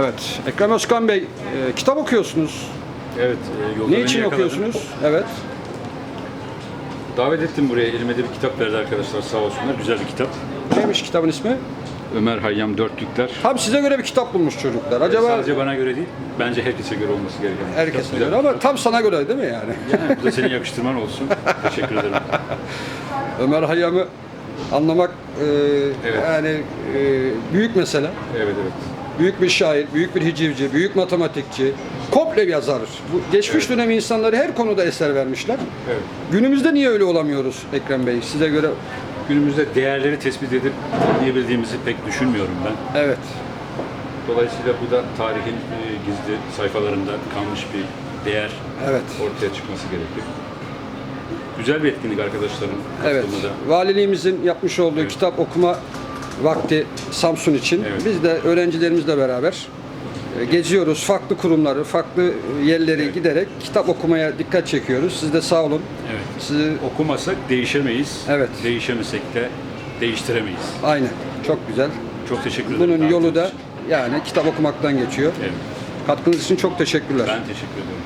Evet. Ekrem Özkan Bey, e, kitap okuyorsunuz. Evet, e, yolda Ne beni için okuyorsunuz? Evet. Davet ettim buraya. Elime de bir kitap verdi arkadaşlar sağ olsunlar. Güzel bir kitap. Neymiş kitabın ismi? Ömer Hayyam Dörtlükler. Tam size göre bir kitap bulmuş çocuklar. Acaba Sadece bana göre değil, bence herkese göre olması gereken. bir herkese kitap. göre Güzel. ama tam sana göre değil mi yani? Yani bu da senin yakıştırman olsun. Teşekkür ederim. Ömer Hayyam'ı anlamak e, Evet. yani e, büyük mesele. Evet evet. Büyük bir şair, büyük bir hicivci, büyük matematikçi, komple bir yazar. Bu geçmiş dönem insanları her konuda eser vermişler. Evet. Günümüzde niye öyle olamıyoruz Ekrem Bey? Size göre Günümüzde değerleri tespit edip anlayabildiğimizi pek düşünmüyorum ben. evet. Dolayısıyla bu da tarihin e, gizli sayfalarında kalmış bir değer Evet. ortaya çıkması gerekiyor. Güzel bir etkinlik arkadaşlarım. Evet. da. Valiliğimizin yapmış olduğu Evet. kitap okuma vakti Samsun için. Evet. Biz de öğrencilerimizle beraber e, geziyoruz. Farklı kurumları, farklı yerleri giderek kitap okumaya dikkat çekiyoruz. Siz de sağ olun. Evet. Sizi Okumasak değişemeyiz. Evet. Değişemesek de değiştiremeyiz. aynen. Çok güzel. Çok teşekkür ederim. Bunun yolu da yani kitap okumaktan geçiyor. Evet. Katkınız için çok teşekkürler. Ben teşekkür ederim.